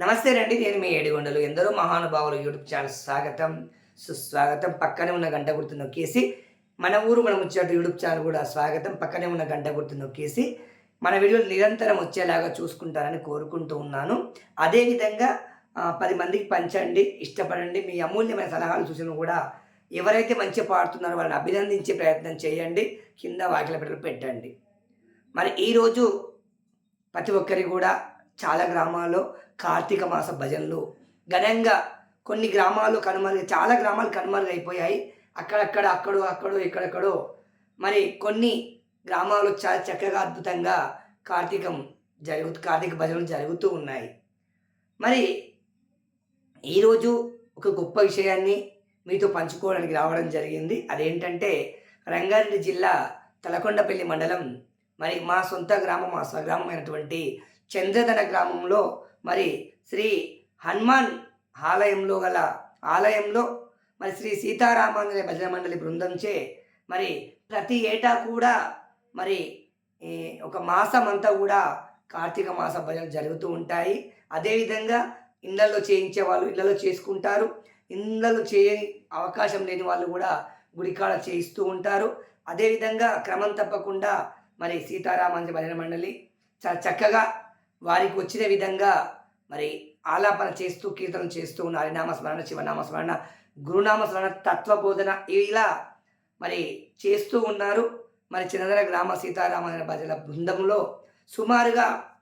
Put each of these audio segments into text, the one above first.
నమస్తే రండి నేను మీ ఏడిగొండలు. ఎందరో మహానుభావులు యూట్యూబ్ ఛానల్ స్వాగతం సుస్వాగతం. పక్కనే ఉన్న గంట గుర్తు నొక్కేసి మన ఊరు మనం వచ్చేటట్టు యూట్యూబ్ ఛానల్ కూడా స్వాగతం. పక్కనే ఉన్న గంట గుర్తు నొక్కేసి మన వీడియోలు నిరంతరం వచ్చేలాగా చూసుకుంటారని కోరుకుంటూ ఉన్నాను. అదేవిధంగా పది మందికి పంచండి ఇష్టపడండి. మీ అమూల్యమైన సలహాలు సూచనలు కూడా ఎవరైతే మంచి పాడుతున్నారో వాళ్ళని అభినందించే ప్రయత్నం చేయండి. కింద వాకిల పెట్టలు పెట్టండి. మరి ఈరోజు ప్రతి ఒక్కరి కూడా చాలా గ్రామాల్లో కార్తీక మాస భజనలు. ఘనంగా కొన్ని గ్రామాలు కనుమరుగు చాలా గ్రామాలు కనుమరుగైపోయాయి. అక్కడక్కడ అక్కడో అక్కడో ఇక్కడెక్కడో. మరి కొన్ని గ్రామాలు చాలా చక్కగా అద్భుతంగా కార్తీకం జరుగు కార్తీక భజనలు జరుగుతూ ఉన్నాయి. మరి ఈరోజు ఒక గొప్ప విషయాన్ని మీతో పంచుకోవడానికి రావడం జరిగింది. అదేంటంటే రంగారెడ్డి జిల్లా తలకొండపల్లి మండలం మరి మా సొంత గ్రామం మా స్వగ్రామమైనటువంటి చంద్రధన గ్రామంలో మరి శ్రీ హనుమాన్ ఆలయంలో గల ఆలయంలో మరి శ్రీ సీతారామాంజనేయ భజన మండలి బృందంచే మరి ప్రతి ఏటా కూడా మరి ఒక మాసం అంతా కూడా కార్తీక మాస భజనలు జరుగుతూ ఉంటాయి. అదేవిధంగా ఇళ్ళల్లో చేయించే వాళ్ళు ఇళ్ళలో చేసుకుంటారు. ఇళ్ళలో చేయని అవకాశం లేని వాళ్ళు కూడా గుడికాడ చేయిస్తూ ఉంటారు. అదేవిధంగా క్రమం తప్పకుండా మరి సీతారామాంజ భజన మండలి చాలా చక్కగా వారికి వచ్చిన విధంగా మరి ఆలాపన చేస్తూ కీర్తన చేస్తూ ఉన్న హరినామ స్మరణ శివనామ స్మరణ గురునామ స్మరణ తత్వబోధన ఇలా మరి చేస్తూ ఉన్నారు. మరి చిన్నదన గ్రామ సీతారామన భజన బృందంలో సుమారుగా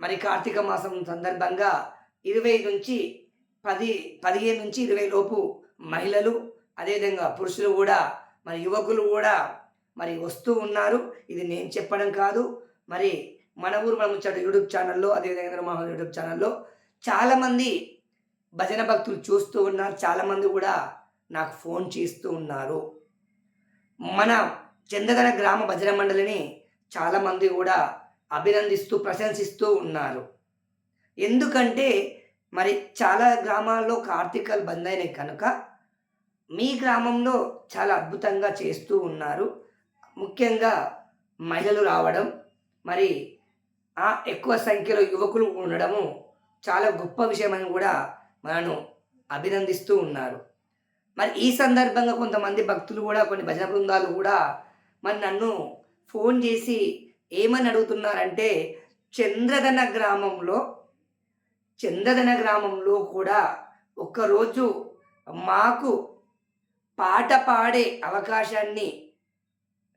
మరి కార్తీక మాసం సందర్భంగా ఇరవై నుంచి పది పదిహేను నుంచి ఇరవై లోపు మహిళలు అదేవిధంగా పురుషులు కూడా మరి యువకులు కూడా మరి వస్తూ ఉన్నారు. ఇది నేను చెప్పడం కాదు. మరి మన ఊరు మనం ముచ్చట యూట్యూబ్ ఛానల్లో అదేవిధంగా మా యూట్యూబ్ ఛానల్లో చాలామంది భజన భక్తులు చూస్తూ ఉన్నారు. చాలామంది కూడా నాకు ఫోన్ చేస్తూ ఉన్నారు. మన చందగన గ్రామ భజన మండలిని చాలామంది కూడా అభినందిస్తూ ప్రశంసిస్తూ ఉన్నారు. ఎందుకంటే మరి చాలా గ్రామాల్లో కార్తీకాలు బంద్ అయినాయి కనుక మీ గ్రామంలో చాలా అద్భుతంగా చేస్తూ ఉన్నారు. ముఖ్యంగా మహిళలు రావడం మరి ఎక్కువ సంఖ్యలో యువకులు ఉండడము చాలా గొప్ప విషయమని కూడా మనను అభినందిస్తూ ఉన్నారు. మరి ఈ సందర్భంగా కొంతమంది భక్తులు కూడా కొన్ని భజన బృందాలు కూడా మరి నన్ను ఫోన్ చేసి ఏమని అడుగుతున్నారంటే చంద్రధన గ్రామంలో చంద్రధన గ్రామంలో కూడా ఒక్కరోజు మాకు పాట పాడే అవకాశాన్ని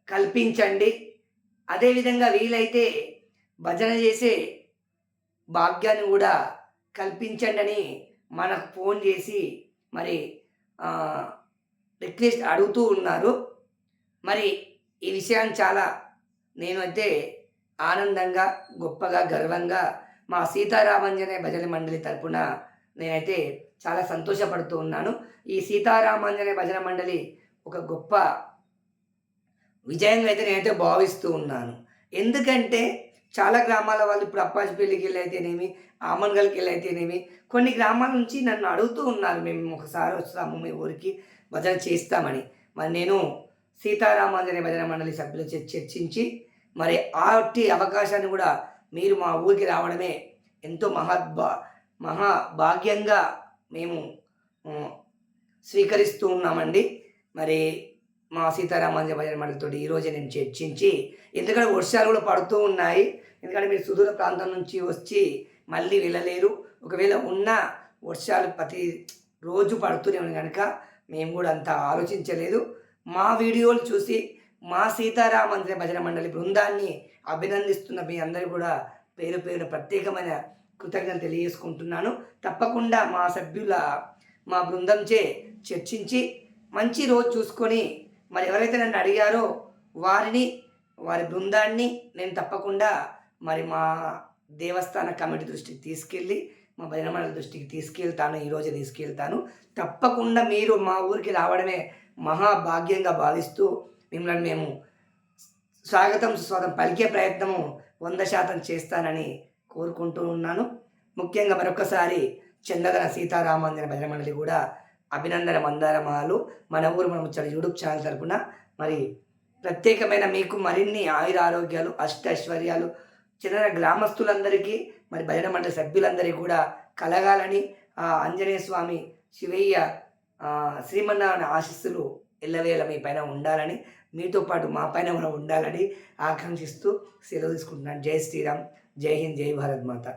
కల్పించండి. అదేవిధంగా వీలైతే భజన చేసే భాగ్యాన్ని కూడా కల్పించండి అని మనకు ఫోన్ చేసి మరి రిక్వెస్ట్ అడుగుతూ ఉన్నారు. మరి ఈ విషయాన్ని చాలా నేనైతే ఆనందంగా గొప్పగా గర్వంగా మా సీతారామాంజనేయ భజన మండలి తరపున నేనైతే చాలా సంతోషపడుతూ ఉన్నాను. ఈ సీతారామాంజనేయ భజన మండలి ఒక గొప్ప విజయంగా అయితే నేనైతే భావిస్తూ ఉన్నాను. ఎందుకంటే చాలా గ్రామాల వాళ్ళు ఇప్పుడు అప్పాజిపల్లికి పెళ్ళికి అయితేనేమి ఆమన్గల్కి వెళ్ళైతేనేమి కొన్ని గ్రామాల నుంచి నన్ను అడుగుతూ ఉన్నారు మేము ఒకసారి వస్తాము మీ ఊరికి భజన చేస్తామని. మరి నేను సీతారామాంజనే భజన మండలి సభ్యులు చర్చించి మరి ఆటి అవకాశాన్ని కూడా మీరు మా ఊరికి రావడమే ఎంతో మహాద్భా మహా భాగ్యంగా మేము స్వీకరిస్తూ ఉన్నామండి. మరి మా సీతారామాంజ భజన మండలితో ఈరోజే నేను చర్చించి ఎందుకంటే వర్షాలు కూడా పడుతూ ఉన్నాయి. ఎందుకంటే మీరు సుదూర ప్రాంతం నుంచి వచ్చి మళ్ళీ వెళ్ళలేరు. ఒకవేళ ఉన్న వర్షాలు ప్రతి రోజు పడుతూనే ఉన్నాయి కనుక మేము కూడా అంత ఆలోచించలేదు. మా వీడియోలు చూసి మా సీతారామంత్రి భజన మండలి బృందాన్ని అభినందిస్తున్న మీ అందరూ కూడా పేరు పేరు ప్రత్యేకమైన కృతజ్ఞతలు తెలియజేసుకుంటున్నాను. తప్పకుండా మా సభ్యుల మా బృందంచే చర్చించి మంచి రోజు చూసుకొని మరి ఎవరైతే నన్ను అడిగారో వారిని వారి బృందాన్ని నేను తప్పకుండా మరి మా దేవస్థాన కమిటీ దృష్టికి తీసుకెళ్ళి మా భజన దృష్టికి తీసుకెళ్తాను ఈరోజు తీసుకెళ్తాను. తప్పకుండా మీరు మా ఊరికి రావడమే మహాభాగ్యంగా భావిస్తూ మిమ్మల్ని మేము స్వాగతం సుస్వాగతం పలికే ప్రయత్నము వంద శాతం చేస్తానని కోరుకుంటూ ఉన్నాను. ముఖ్యంగా మరొకసారి చందగన సీతారామాంజన భజన మండలి కూడా అభినందన మందారమాలు. మన ఊరు మన ముచ్చట యూట్యూబ్ ఛానల్ తరపున. మరి ప్రత్యేకమైన మీకు మరిన్ని ఆయుర ఆరోగ్యాలు అష్ట ఐశ్వర్యాలు చిన్న గ్రామస్తులందరికీ మరి భజన మండలి సభ్యులందరికీ కూడా కలగాలని ఆ ఆంజనేయ స్వామి శివయ్య శ్రీమన్నారాయణ ఆశీస్సులు ఎల్లవేళ మీ పైన ఉండాలని మీతో పాటు మా పైన కూడా ఉండాలని ఆకాంక్షిస్తూ సెలవు తీసుకుంటున్నాను. జై శ్రీరామ్. జై హింద్ జై భారత్ మాత.